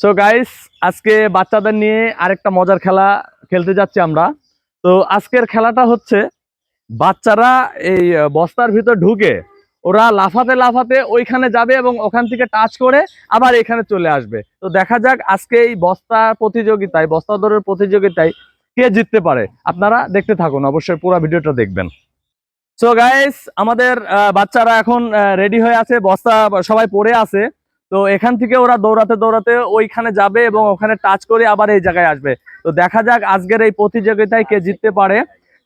So guys আজকে বাচ্চাদের নিয়ে আরেকটা মজার খেলা খেলতে যাচ্ছি আমরা। তো, আজকের খেলাটা হচ্ছে, বাচ্চারা এই বস্তার ভিতর ঢুকে ওরা লাফাতে লাফাতে ওইখানে যাবে এবং ওখান থেকে টাচ করে আবার এখানে চলে আসবে। তো, দেখা যাক আজকে এই বস্তা প্রতিযোগিতায়, বস্তা দৌড়ের প্রতিযোগিতায় কে জিততে পারে। আপনারা দেখতে থাকুন, অবশ্যই পুরো ভিডিওটা দেখবেন। সো গাইস আমাদের বাচ্চারা এখন রেডি হয়ে আছে, বস্তা সবাই পড়ে আছে। তো এখান থেকে ওরা দৌড়াতে দৌড়াতে ওইখানে যাবে এবং ওখানে টাচ করে আবার এই জায়গায় আসবে। তো দেখা যাক আজকের এই প্রতিযোগিতায় কে জিততে পারে।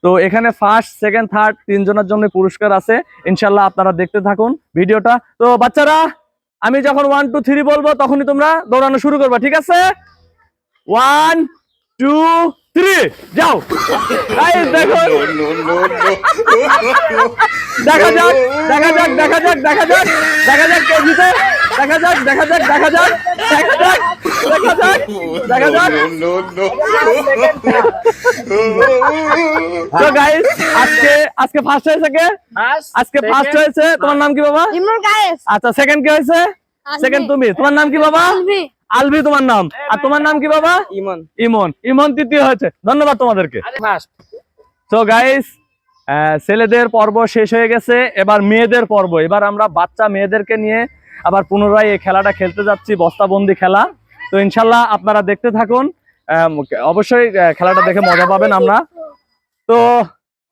তো এখানে ফার্স্ট সেকেন্ড থার্ড তিনজনের জন্য পুরস্কার আছে। ইনশাল্লাহ আপনারা দেখতে থাকুন ভিডিওটা। তো বাচ্চারা, আমি যখন ওয়ান টু থ্রি বলব, তখনই তোমরা দৌড়ানো শুরু করবে, ঠিক আছে? ওয়ান টু থ্রি যাও। দেখুন দেখা। যাক দেখা যাক দেখা যাক দেখা যাক দেখা যাক কে জিতে। দেখা যাক দেখা যাক দেখা যাক দেখা যাক দেখা যাক দেখা যাক। তো গাইস আজকে আজকে ফার্স্ট হয়েছে কে? আজকে ফার্স্ট হয়েছে তোমার নাম কি বাবা? আচ্ছা সেকেন্ড কে হয়েছে? সেকেন্ড তুমি তোমার নাম কি বাবা? আলভি তোমার নাম? আর তোমার নাম কি বাবা? ইমন। ইমন। ইমন তৃতীয় হয়েছে। ধন্যবাদ তোমাদেরকে। তো গাইস ছেলেদের পর্ব শেষ হয়ে গেছে। এবার মেয়েদের পর্ব। এবার আমরা বাচ্চা মেয়েদেরকে নিয়ে আবার পুনরায় এই খেলাটা খেলতে যাচ্ছি বস্তাবন্দি খেলা। তো ইনশাল্লাহ আপনারা দেখতে থাকুন। অবশ্যই খেলাটা দেখে মজা পাবেন আমরা। তো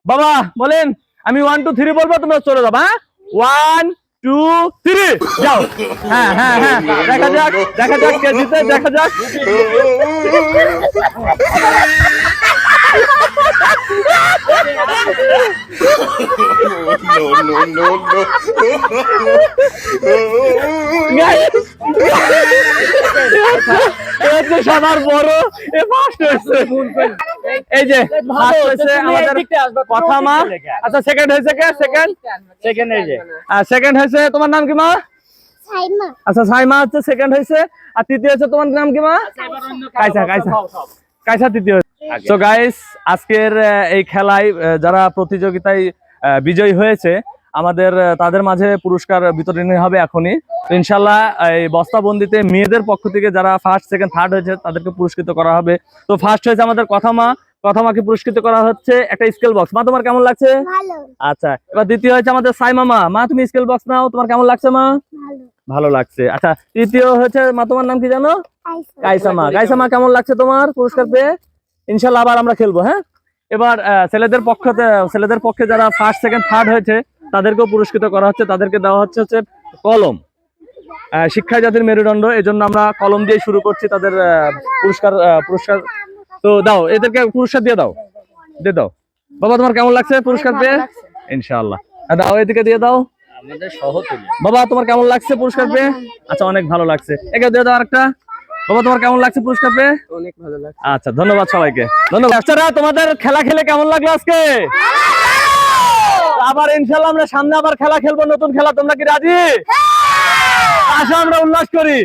বাবা বলেন আমি ওয়ান টু থ্রি বলব তোমরা চলে যাব হ্যাঁ? ওয়ান টু থ্রি যাও। হ্যাঁ হ্যাঁ হ্যাঁ। দেখা যাক দেখা যাক কে জিতে দেখা যাক। No, এ হচ্ছে সবার বড়। এ ফার্স্ট হয়েছে। এই যে ফার্স্ট হয়েছে আমাদের কথা মা আচ্ছা সেকেন্ড হয়েছে কে? সেকেন্ড সেকেন্ড এই যে। আর সেকেন্ড হয়েছে তোমার নাম কি মা? সাইমা। আচ্ছা সাইমা হচ্ছে সেকেন্ড হয়েছে। আর তৃতীয় হচ্ছে তোমার নাম কি মা? কাইসা কাইসা। কাইসা তৃতীয় তো গাইস আজকের এই খেলায় যারা প্রতিযোগিতায় আহ, বিজয়ী হয়েছে আমাদের তাদের মাঝে পুরস্কার বিতরণী হবে এখনই। ইনশাল্লাহ এই বস্তাবন্দিতে মেয়েদের পক্ষ থেকে যারা ফার্স্ট সেকেন্ড থার্ড হয়েছে তাদেরকে পুরস্কৃত করা হবে। তো ফার্স্ট হয়েছে আমাদের কথা মা কথা মাকে পুরস্কৃত করা হচ্ছে একটা স্কেল বক্স মা তোমার কেমন লাগছে? আচ্ছা এবার দ্বিতীয় হয়েছে আমাদের সাইমা মা মা তুমি স্কেল বক্স নাও তোমার কেমন লাগছে মা? ভালো। লাগছে। আচ্ছা তৃতীয় হচ্ছে মা তোমার নাম কি জানো? কাইসা মা কাইসা মা কেমন লাগছে তোমার পুরস্কার পেয়ে? ইনশাল্লাহ আবার আমরা খেলব হ্যাঁ? এবার ছেলেদের পক্ষে ছেলেদের পক্ষে যারা ফার্স্ট সেকেন্ড থার্ড হয়েছে তাদেরকেও পুরস্কৃত করা হচ্ছে। তাদেরকে দেওয়া হচ্ছে হচ্ছে কলম। আহ, শিক্ষাই জাতির মেরুদণ্ড এই জন্য আমরা কলম দিয়ে শুরু করছি তাদের পুরস্কার পুরস্কার। তো দাও এদেরকে পুরস্কার দিয়ে দাও। দিয়ে দাও। বাবা তোমার কেমন লাগছে পুরস্কার পেয়ে? ইনশাআল্লাহ। দাও এদিকে দিয়ে দাও। বাবা তোমার কেমন লাগছে পুরস্কার পেয়ে? আচ্ছা অনেক ভালো লাগছে। একে দিয়ে দাও আরেকটা। বাবা তোমার কেমন লাগছে পুরস্কার পেয়ে? অনেক ভালো লাগছে। আচ্ছা ধন্যবাদ সবাইকে। ধন্যবাদ। বাচ্চারা তোমাদের খেলা খেলে কেমন লাগল আজকে? আবার ইনশাল্লাহ আমরা সামনে আবার খেলা খেলব নতুন খেলা। তোমরা কি রাজি? আসো আমরা উল্লাস করি!